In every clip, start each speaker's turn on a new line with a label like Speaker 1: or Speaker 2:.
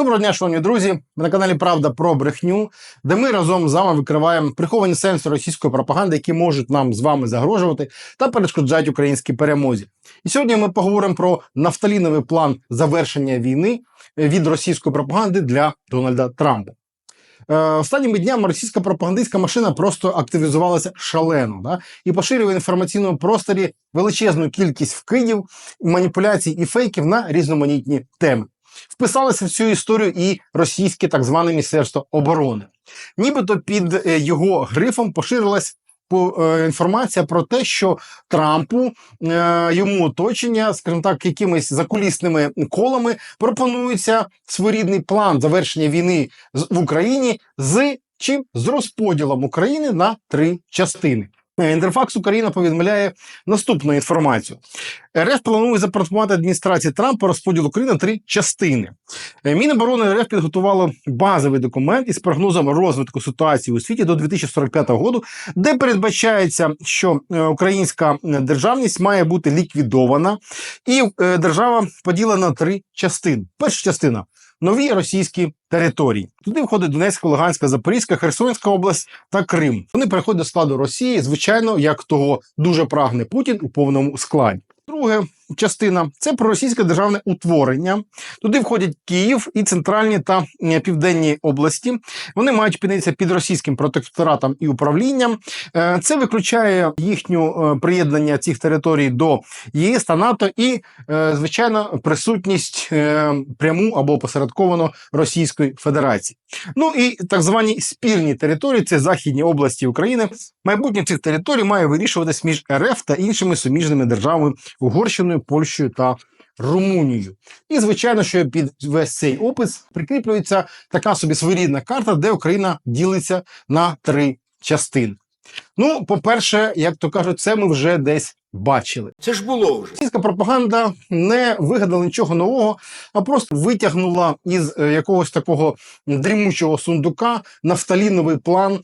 Speaker 1: Доброго дня, шановні друзі. Ми на каналі Правда про брехню, де ми разом з вами викриваємо приховані сенси російської пропаганди, які можуть нам з вами загрожувати та перешкоджають українській перемозі. І сьогодні ми поговоримо про нафталіновий план завершення війни від російської пропаганди для Дональда Трампа. Е, Останніми днями російська пропагандистська машина просто активізувалася шалено да? і поширює в інформаційному просторі величезну кількість вкидів, маніпуляцій і фейків на різноманітні теми. Вписалося в цю історію і російське так зване Міністерство оборони. Нібито під е, його грифом поширилась по- е, інформація про те, що Трампу е, йому оточення, скажімо так, якимись закулісними колами пропонується своєрідний план завершення війни в Україні з чим з розподілом України на три частини. Інтерфакс Україна повідомляє наступну інформацію. РФ планує запропонувати адміністрації Трампа розподіл України на три частини. Е, Міноборони РФ підготувало базовий документ із прогнозом розвитку ситуації у світі до 2045 року, де передбачається, що е, українська державність має бути ліквідована, і е, держава поділена на три частини. Перша частина нові російські території. Туди входить Донецька, Луганська, Запорізька, Херсонська область та Крим. Вони переходять до складу Росії, звичайно, як того дуже прагне Путін у повному складі. Друге частина це проросійське державне утворення. Туди входять Київ і центральні та е, південні області. Вони мають опинитися під російським протекторатом і управлінням. Е, Це виключає їхню е, приєднання цих територій до ЄС та НАТО і, звичайно, присутність пряму або посередковано Російської Федерації. Ну і так звані спільні території це західні області України. Майбутнє цих територій має вирішуватись між РФ та іншими суміжними державами Угорщиною, Польщею та Румунією. І звичайно, що під весь цей опис прикріплюється така собі своєрідна карта, де Україна ділиться на три частини. Ну, по-перше, як то кажуть, це ми вже десь бачили.
Speaker 2: Це ж було вже.
Speaker 1: Російська пропаганда не вигадала нічого нового, а просто витягнула із е, якогось такого дрімучого сундука нафталіновий план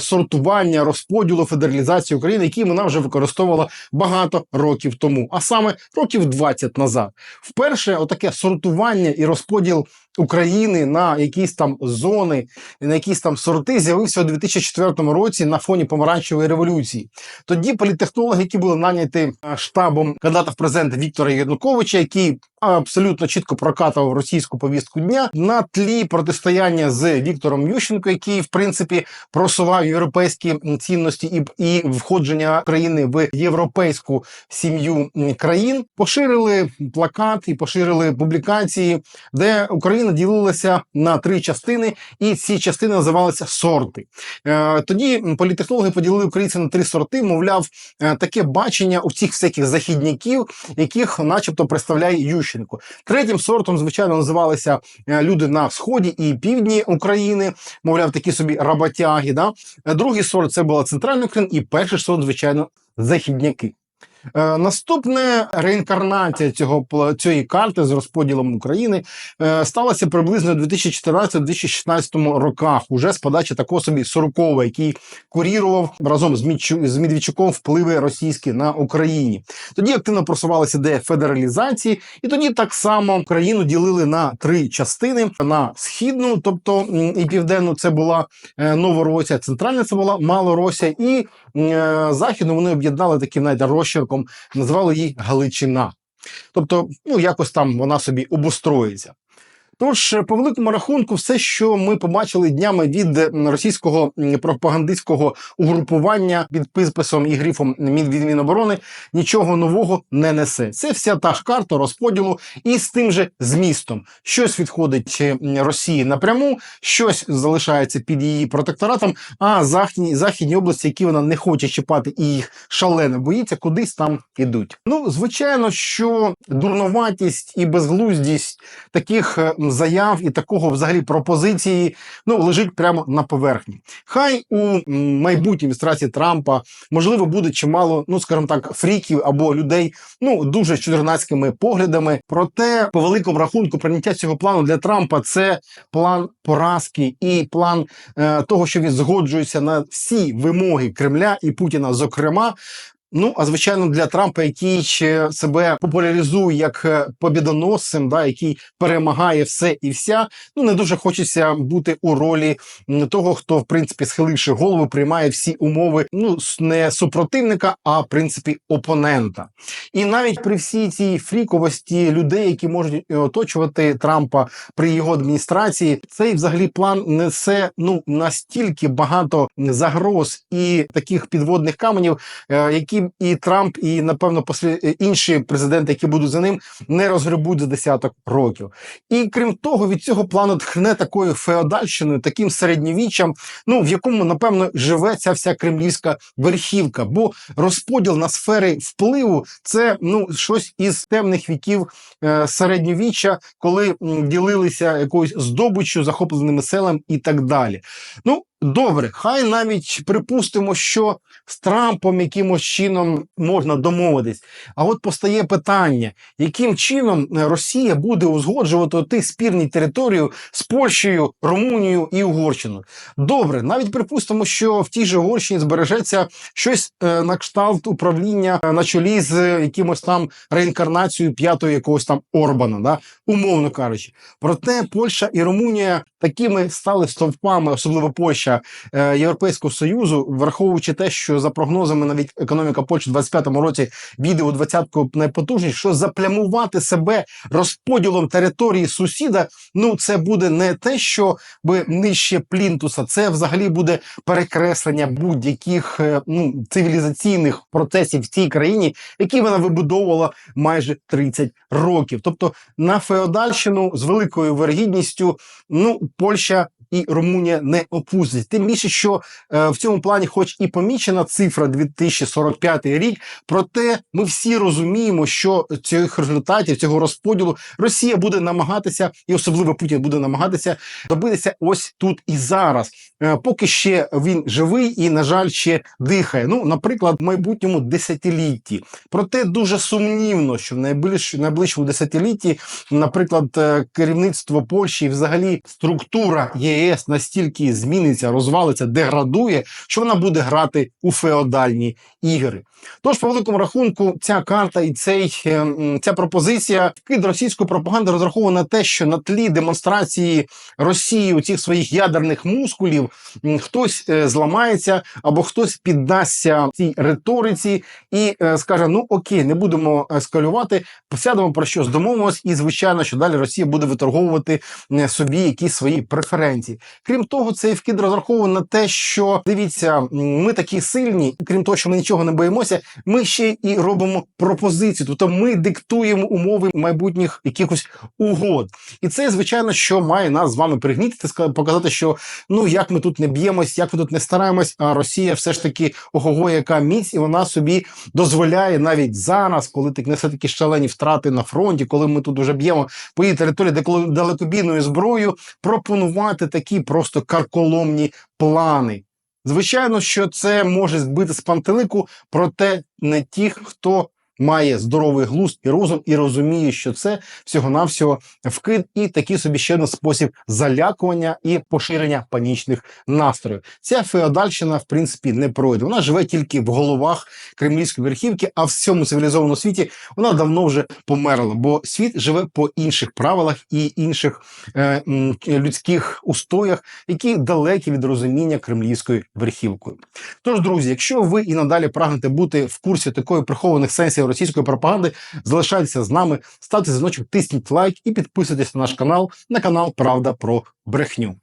Speaker 1: сортування, розподілу, федералізації України, який вона вже використовувала багато років тому, а саме років 20 назад. Вперше отаке сортування і розподіл України на якісь там зони, на якісь там сорти з'явився у 2004 році на фоні помаранчевої революції. Тоді політехнологи, які були наняті е, штабом кандидата в президенти Віктора Януковича, який абсолютно чітко прокатував російську повістку дня на тлі протистояння з Віктором Ющенко, який в принципі просував європейські цінності і, і входження країни в європейську сім'ю країн, поширили плакат і поширили публікації, де Україна ділилася на три частини, і ці частини називалися сорти. Е, тоді політехнологи поділили українців на три сорти. Мовляв, е, таке бачення у цих всяких західняків, яких, начебто, представляє Ющенко. Третім сортом, звичайно, називалися е, люди на сході і півдні України, мовляв, такі собі роботяги. Да? Е, Другий сорт це була центральна Україна, і перший сорт, звичайно, західняки. Е, наступне реінкарнація цього цієї карти з розподілом України е, сталася приблизно у 2014-2016 роках, уже з подачі такого собі Суркова, який курірував разом з, Мідчу, з Медведчуком впливи російські на Україні. Тоді активно просувалася ідея федералізації, і тоді так само країну ділили на три частини: на східну, тобто і південну, це була е, Новоросія, центральна це була Малоросія, і е, західну вони об'єднали таким навіть розчерком, назвали її Галичина. Тобто, ну якось там вона собі обустроїться. Тож, е, по великому рахунку, все, що ми побачили днями від російського пропагандистського угрупування під підписом і грифом від Міноборони, нічого нового не несе. Це вся та ж карта розподілу і з тим же змістом. Щось відходить е, Росії напряму, щось залишається під її протекторатом, а західні, західні області, які вона не хоче чіпати і їх шалено боїться, кудись там ідуть. Ну, звичайно, що дурноватість і безглуздість таких е, заяв і такого взагалі пропозиції ну, лежить прямо на поверхні. Хай у майбутній адміністрації Трампа можливо буде чимало, ну скажімо так, фріків або людей ну дуже чудернацькими поглядами. Проте, по великому рахунку, прийняття цього плану для Трампа це план поразки і план е, того, що він згоджується на всі вимоги Кремля і Путіна, зокрема. Ну а звичайно, для Трампа, який себе популяризує як е, побідоносцем, да, який перемагає все і вся. Ну не дуже хочеться бути у ролі того, хто в принципі схиливши голову, приймає всі умови. Ну не супротивника, а в принципі опонента. І навіть при всій цій фріковості людей, які можуть е, оточувати Трампа при його адміністрації, цей взагалі план несе ну настільки багато загроз і таких підводних каменів, е, які і Трамп, і напевно послі е, інші президенти, які будуть за ним, не розгребуть за десяток років. І крім того, від цього плану тхне такою феодальщиною, таким середньовіччям, ну в якому напевно живе ця вся кремлівська верхівка. Бо розподіл на сфери впливу це ну щось із темних віків е, середньовіччя, коли ділилися якоюсь здобиччю, захопленими селами і так далі. Ну добре, хай навіть припустимо, що з Трампом якимось чином можна домовитись. А от постає питання, яким чином е, Росія буде узгоджувати ті спірні території з Польщею, Румунією і Угорщиною. Добре, навіть припустимо, що в тій же Угорщині збережеться щось е, на кшталт управління е, на чолі з якимось там реінкарнацією п'ятого якогось там Орбана, да? умовно кажучи. Проте Польща і Румунія такими стали стовпами, особливо Польща е, Європейського союзу, враховуючи те, що за прогнозами навіть економіка Польщі в 25-му році війде у двадцятку найпотужніше, що заплямувати себе розподілом території сусіда, ну це буде не те, що би нижче плінтуса, це взагалі буде перекреслення будь-яких е, ну цивілізаційних процесів в цій країні, які вона вибудовувала майже 30 років. Тобто на феодальщину з великою вергідністю, ну Польща. І Румунія не опустить. Тим більше, що е, в цьому плані, хоч і помічена цифра 2045 рік, проте ми всі розуміємо, що цих результатів цього розподілу Росія буде намагатися, і особливо Путін буде намагатися добитися ось тут і зараз. Е, поки ще він живий і, на жаль, ще дихає. Ну, наприклад, в майбутньому десятилітті. Проте дуже сумнівно, що в найближ, найближчому десятилітті, наприклад, е, керівництво Польщі і взагалі структура ЄС настільки зміниться, розвалиться, деградує, що вона буде грати у феодальні ігри. Тож, по великому рахунку, ця карта і цей, е, ця пропозиція вкид російської пропаганди розрахована на те, що на тлі демонстрації Росії у цих своїх ядерних мускулів хтось е, зламається або хтось піддасться цій риториці і е, скаже: ну окей, не будемо ескалювати, посядемо про щось домовимось, і звичайно, що далі Росія буде виторговувати е, собі якісь свої преференції. Крім того, цей вкид розрахований на те, що дивіться, ми такі сильні, крім того, що ми нічого не боїмося, ми ще і робимо пропозицію. Тобто ми диктуємо умови майбутніх якихось угод. І це, звичайно, що має нас з вами пригнітити, показати, що ну як ми тут не б'ємось, як ми тут не стараємось, а Росія все ж таки ого, яка міць, і вона собі дозволяє навіть зараз, коли так несе такі шалені втрати на фронті, коли ми тут вже б'ємо по її території далекобійною зброєю, пропонувати такі просто карколомні плани. Звичайно, що це може збити з пантелику, проте не тих, хто має здоровий глузд і розум, і розуміє, що це всього-навсього вкид і такий собі ще один спосіб залякування і поширення панічних настроїв. Ця феодальщина, в принципі, не пройде. Вона живе тільки в головах кремлівської верхівки, а в всьому цивілізованому світі вона давно вже померла, бо світ живе по інших правилах і інших е, м, людських устоях, які далекі від розуміння кремлівською верхівкою. Тож, друзі, якщо ви і надалі прагнете бути в курсі такої прихованих сенсів російської пропаганди, залишайтеся з нами, ставте дзвіночок, тисніть лайк і підписуйтесь на наш канал на канал Правда про брехню.